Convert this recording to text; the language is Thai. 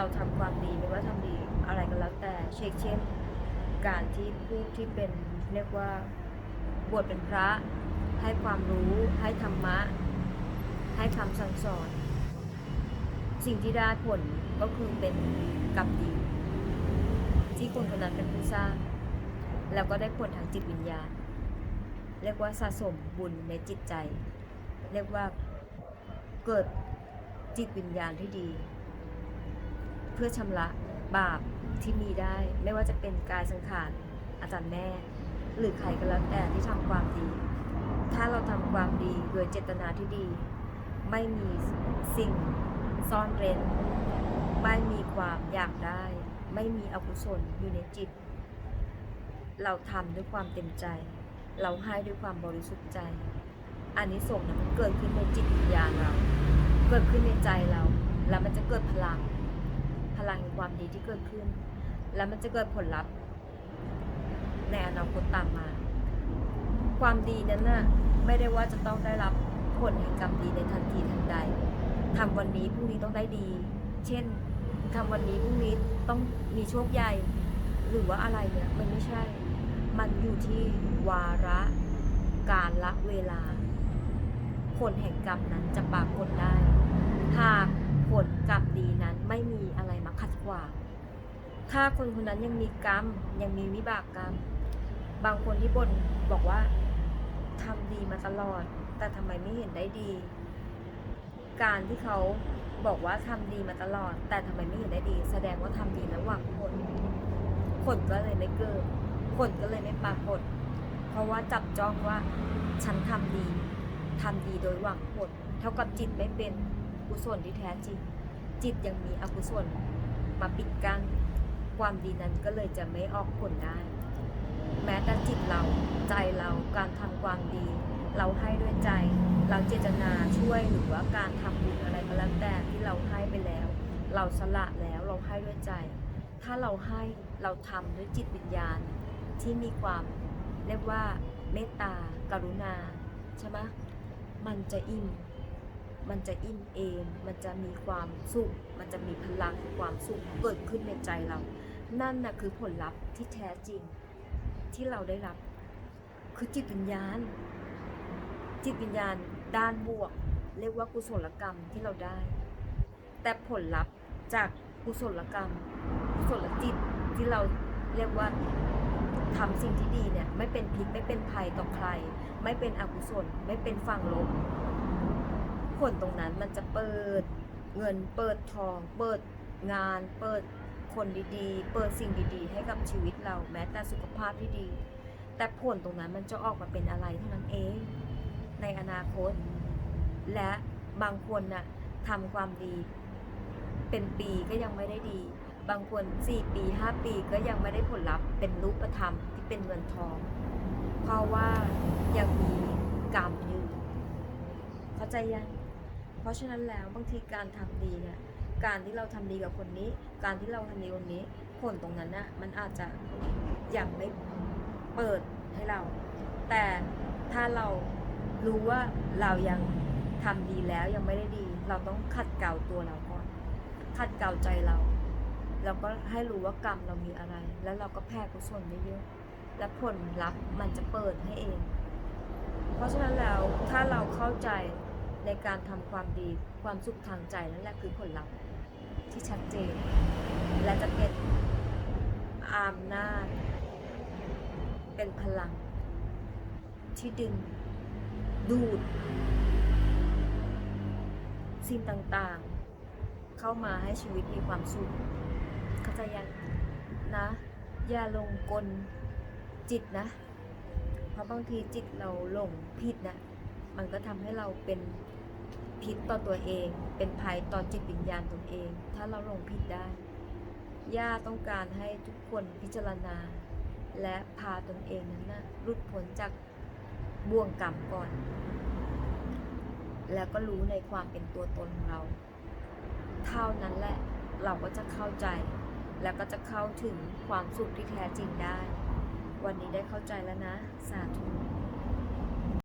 เราทำความดีไม่ว่าทำดีอะไรก็แล้วแต่เช็คเช่นการที่ผู้ที่เป็นเรียกว่าบวชเป็นพระ ให้ความรู้ให้ธรรมะ ให้คำสั่งสอน สิ่งที่ได้ผลก็คือเป็นกรรมดีที่คนคนนั้นเป็นผู้สร้าง แล้วก็ได้ผลทางจิตวิญญาณ เรียกว่าสะสมบุญในจิตใจ เรียกว่าเกิดจิตวิญญาณที่ดี พื่อชำระบาปที่มีได้ ไม่ว่าจะเป็นกายสังขารอาจารย์แม่ หรือใครก็แล้วแต่ที่ทำความดี ถ้าเราทำความดีโดยเจตนาที่ดี ไม่มีสิ่งซ่อนเร้นไม่มีความอยากได้ ไม่มีอกุศลอยู่ในจิต เราทำด้วยความเต็มใจ เราให้ด้วยความบริสุทธิ์ใจอันนี้ส่งนะมันเกิดขึ้นในจิตวิญญาณเรา เกิดขึ้นในใจเรา แล้วมันจะเกิดพลัง พลังความดีที่เกิดขึ้น แล้วมันจะเกิดผลลัพธ์ ในอนาคตตามมา ความดีนั้นน่ะไม่ได้ว่าจะต้องได้รับผลแห่งกรรมดีในทันทีทันใดทำวันนี้พรุ่งนี้ต้องได้ดี เช่นทำวันนี้พรุ่งนี้ต้องมีโชคใหญ่ หรือว่าอะไรเนี่ยมันไม่ใช่ มันอยู่ที่วาระการละเวลา ผลแห่งกรรมนั้นจะปรากฏได้หาก ผลกรรมดีนั้นไม่มีอะไรมาขัดขวางถ้าคนคนนั้นยังมีกรรม ยังมีวิบากกรรม บางคนที่บ่นบอกว่าทำดีมาตลอด แต่ทำไมไม่เห็นได้ดี การที่เขาบอกว่าทำดีมาตลอด แต่ทำไมไม่เห็นได้ดี แสดงว่าทำดีแล้วหวังผลผลก็เลยไม่เกิดผลก็เลยไม่ปรากฏ เพราะว่าจับจ้องว่าฉันทำดีทำดีโดยหวังผล เท่ากับจิตไม่เป็น กุศลที่แท้จริง จิตยังมีอกุศลมาปิดกัน้นความดีนั้นก็เลยจะไม่ออกผลได้ แม้แต่จิตเราใจเราการทำความดี เราให้ด้วยใจ เราเจตนาช่วยหรือว่าการทำบุญอะไรก็แล้วแต่ที่เราให้ไปแล้ว เราสละแล้วเราให้ด้วยใจ ถ้าเราให้เราทำด้วยจิตวิญญาณ ที่มีความเรียกว่าเมตตากรุณาใช่ไหมมันจะอิ่ม มันจะอิ่มเองมันจะมีความสุข มันจะมีพลังความสุขเกิดขึ้นในใจเรา นั่นนะคือผลลัพธ์ที่แท้จริงที่เราได้รับ คือจิตวิญญาณ จิตวิญญาณด้านบวก เรียกว่ากุศลกรรมที่เราได้ แต่ผลลัพธ์จากกุศลกรรม กุศลจิตที่เราเรียกว่าทำสิ่งที่ดีเนี่ยไม่เป็นพิษไม่เป็นภัยต่อใคร ไม่เป็นอกุศล ไม่เป็นฝั่งลบ ผลตรงนั้นมันจะเปิดเงินเปิดทอง เปิดงาน เปิดคนดีๆ เปิดสิ่งดีๆ ให้กับชีวิตเราแม้แต่สุขภาพที่ดี แต่ผลตรงนั้นมันจะออกมาเป็นอะไรเท่านั้นเอง ในอนาคต และบางคนน่ะทำความดี เป็นปีก็ยังไม่ได้ดี บางคน4ปี5ปีก็ยังไม่ได้ผลลัพธ์เป็นรูปธรรมที่เป็นเงินทอง เพราะว่ายังมีกรรมอยู่ เข้าใจยัง ราะฉะนั้นแล้วบางทีการทำดีเนี่ยการที่เราทำดีกับคนนี้ การที่เราทำดีคนนี้ผลตรงนั้นน่ะมันอาจจะยังไม่เปิดให้เรา แต่ถ้าเรารู้ว่าเรายังทำดีแล้วยังไม่ได้ดี เราต้องขัดเกลาตัวเราก่อนขัดเกลาใจเราเราก็ให้รู้ว่ากรรมเรามีอะไร แล้วเราก็แผ่กุศลเยอะๆและผลลัพธ์มันจะเปิดให้เอง เพราะฉะนั้นแล้วถ้าเราเข้าใจ ในการทำความดีความสุขทางใจนั่นแหละคือผลลัพธ์ที่ชัดเจน และจะเป็นอำนาจเป็นพลัง ที่ดึง ดูด สิ่งต่างๆ เข้ามาให้ชีวิตมีความสุขเข้าใจยังนะ อย่าลงกลจิตนะ เพราะบางทีจิตเราหลงผิดนะ มันก็ทำให้เราเป็น พิษต่อตัวเอง เป็นภัยต่อจิตวิญญาณตนเอง ถ้าเราลงผิดได้ ย่าต้องการให้ทุกคนพิจารณา และพาตนเองนั้นนะรุดพ้นจากบ่วงกรรมก่อน แล้วก็รู้ในความเป็นตัวตนของเรา เท่านั้นแหละ เราก็จะเข้าใจ แล้วก็จะเข้าถึงความสุขที่แท้จริงได้ วันนี้ได้เข้าใจแล้วนะ สาธุ